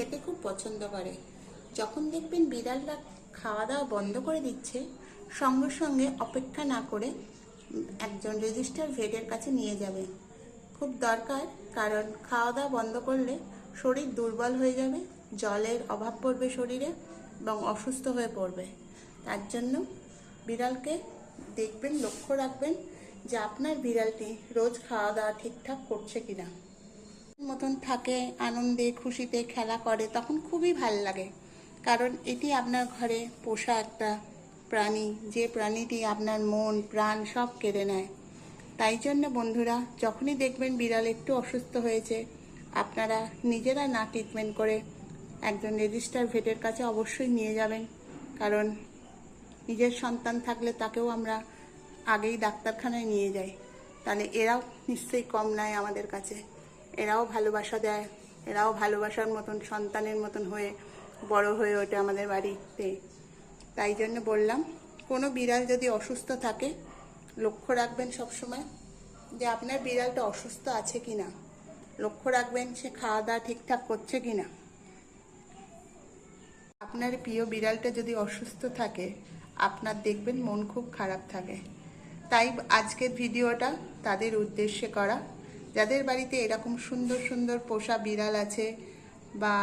খেতে খুব পছন্দ করে। যখন দেখবেন বিড়ালরা খাওয়া দাওয়া বন্ধ করে দিচ্ছে, সঙ্গে সঙ্গে অপেক্ষা না করে একজন রেজিস্টার ভেটের কাছে নিয়ে যাবে। খুব দরকার, কারণ খাওয়া দাওয়া বন্ধ করলে শরীর দুর্বল হয়ে যাবে, জলের অভাব পড়বে শরীরে এবং অসুস্থ হয়ে পড়বে। তার জন্য বিড়ালকে দেখবেন, লক্ষ্য রাখবেন যে আপনার বিড়ালটি রোজ খাওয়া দাওয়া ঠিকঠাক করছে কিনা। মতন থাকে, আনন্দে, খুশিতে খেলা করে, তখন খুবই ভালো লাগে। কারণ এটি আপনার ঘরে পোষা একটা প্রাণী, যে প্রাণীটি আপনার মন, প্রাণ সব কেড়ে নেয়। তাই জন্য বন্ধুরা, যখনই দেখবেন বিড়াল একটু অসুস্থ হয়েছে, আপনারা নিজেরা না ট্রিটমেন্ট করে একজন রেজিস্টার ভেটের কাছে অবশ্যই নিয়ে যাবেন। কারণ নিজের সন্তান থাকলে তাকেও আমরা আগেই ডাক্তারখানায় নিয়ে যাই। তাহলে এরাও নিশ্চয়ই কম নয় আমাদের কাছে। এরাও ভালোবাসা দেয়, এরাও ভালোবাসার মতন, সন্তানের মতন হয়ে, বড় হয়ে ওঠে আমাদের বাড়িতে। তাই জন্য বললাম, কোনো বিড়াল যদি অসুস্থ থাকে, লক্ষ্য রাখবেন সবসময় যে আপনার বিড়ালটা অসুস্থ আছে কি না লক্ষ্য রাখবেন সে খাওয়া দাওয়া ঠিকঠাক করছে কি না আপনার প্রিয় বিড়ালটা যদি অসুস্থ থাকে, আপনার দেখবেন মন খুব খারাপ থাকে। তাই আজকের ভিডিওটা তাদের উদ্দেশ্যে করা। যাদের বাড়িতে এরকম সুন্দর সুন্দর পোষা বিড়াল আছে বা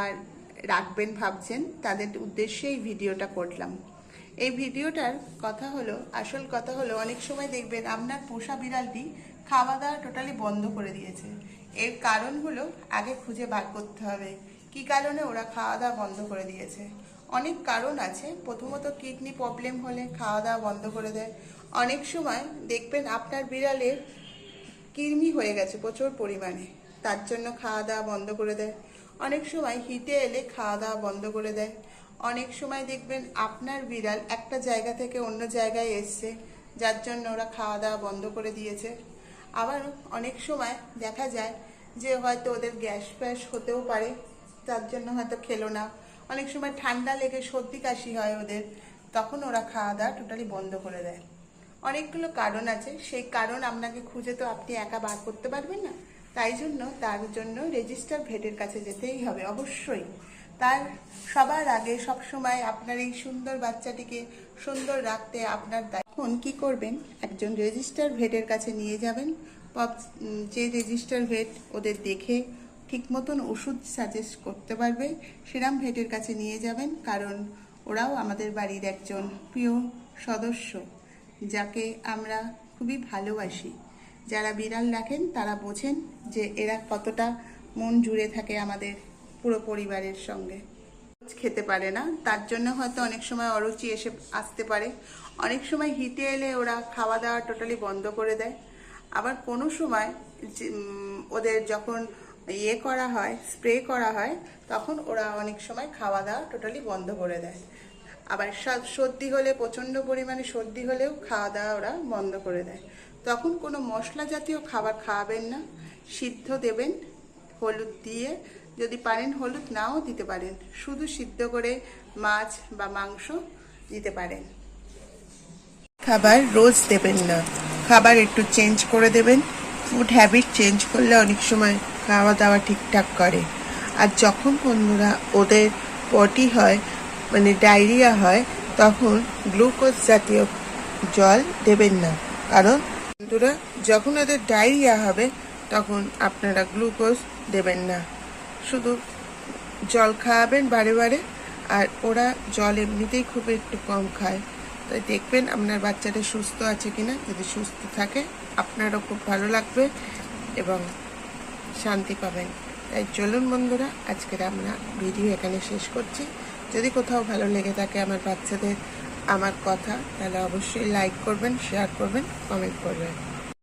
রাখবেন ভাবছেন, তাদের উদ্দেশ্যে এই ভিডিওটা করলাম। এই ভিডিওটার কথা হলো, আসল কথা হলো, অনেক সময় দেখবেন আপনার পোষা বিড়ালটি খাওয়া দাওয়া টোটালি বন্ধ করে দিয়েছে। এর কারণগুলো আগে খুঁজে বার করতে হবে। কি কারণে ওরা খাওয়া দাওয়া বন্ধ করে দিয়েছে? অনেক কারণ আছে। প্রথমত কিডনি প্রবলেম হলে খাওয়া দাওয়া বন্ধ করে দেয়। অনেক সময় দেখবেন আপনার বিড়ালের কৃমি হয়ে গেছে প্রচুর পরিমাণে। তার জন্য খাওয়া দাওয়া বন্ধ করে দেয়। অনেক সময় হিটে এলে খাওয়া দাওয়া বন্ধ করে দেয়। অনেক সময় দেখবেন আপনার বিড়াল একটা জায়গা থেকে অন্য জায়গায় এসছে, যার জন্য ওরা খাওয়া দাওয়া বন্ধ করে দিয়েছে। আবার অনেক সময় দেখা যায় যে হয়তো ওদের গ্যাস ফ্যাস হতেও পারে, তার জন্য হয়তো খেলো না। অনেক সময় ঠান্ডা লেগে সর্দি কাশি হয় ওদের, তখন ওরা খাওয়া দাওয়া টোটালি বন্ধ করে দেয়। অনেকগুলো কারণ আছে। সেই কারণ আপনাকে খুঁজে তো আপনি একা বার করতে পারবেন না। তাই জন্য তার জন্য রেজিস্টার ভেটের কাছে যেতেই হবে, অবশ্যই। তার সবার আগে সব সময় আপনার এই সুন্দর বাচ্চাটিকে সুন্দর রাখতে আপনার তখন কি করবেন? একজন রেজিস্টার ভেটের কাছে নিয়ে যাবেন। যে রেজিস্টার ভেট ওদের দেখে ঠিক মতন ওষুধ সাজেস্ট করতে পারবে, সেরাম ভেটের কাছে নিয়ে যাবেন। কারণ ওরাও আমাদের বাড়ির একজন প্রিয় সদস্য। যাকে আমরা খুবই ভালোবাসি। যারা বিড়াল রাখেন তারা বোঝেন যে এরা কতটা মন জুড়ে থাকে আমাদের পুরো পরিবারের সঙ্গে। খেতে পারে না, তার জন্য হয়তো অনেক সময় অরুচি এসে আসতে পারে। অনেক সময় হিটে এলে ওরা খাওয়া দাওয়া টোটালি বন্ধ করে দেয়। আবার কোনো সময় ওদের যখন ইয়ে করা হয়, স্প্রে করা হয়, তখন ওরা অনেক সময় খাওয়া দাওয়া টোটালি বন্ধ করে দেয়। আবার সর্দি হলে, প্রচণ্ড পরিমাণে সর্দি হলেও খাওয়া দাওয়া ওরা বন্ধ করে দেয়। তখন কোনো মশলা জাতীয় খাবার খাওয়াবেন না। সিদ্ধ দেবেন, হলুদ দিয়ে। যদি পারেন, হলুদ নাও দিতে পারেন। শুধু সিদ্ধ করে মাছ বা মাংস দিতে পারেন। খাবার রোজ দেবেন না। খাবার একটু চেঞ্জ করে দেবেন। ফুড হ্যাবিট চেঞ্জ করলে অনেক সময় খাওয়া দাওয়া ঠিকঠাক করে। আর যখন বন্ধুরা ওদের পটি হয় মানে ডায়রিয়া হয়, তখন গ্লুকোজ জাতীয় জল দেবেন না। কারণ বন্ধুরা, যখন ওদের ডায়রিয়া হবে, তখন আপনারা গ্লুকোজ দেবেন না। শুধু জল খাওয়াবেন বারে বারে, আর ওরা জল এমনিতেই খুব একটু কম খায়। তাই দেখবেন আপনার বাচ্চাটা সুস্থ আছে কিনা, যদি সুস্থ থাকে, আপনারও খুব ভালো লাগবে এবং শান্তি পাবেন। তাই চলুন বন্ধুরা, আজকের আমরা ভিডিও এখানে শেষ করছি। যদি কোথাও ভালো লেগে থাকে আমার বাচ্চাদের আমার কথা, তাহলে অবশ্যই লাইক করবেন শেয়ার করবেন কমেন্ট করবেন।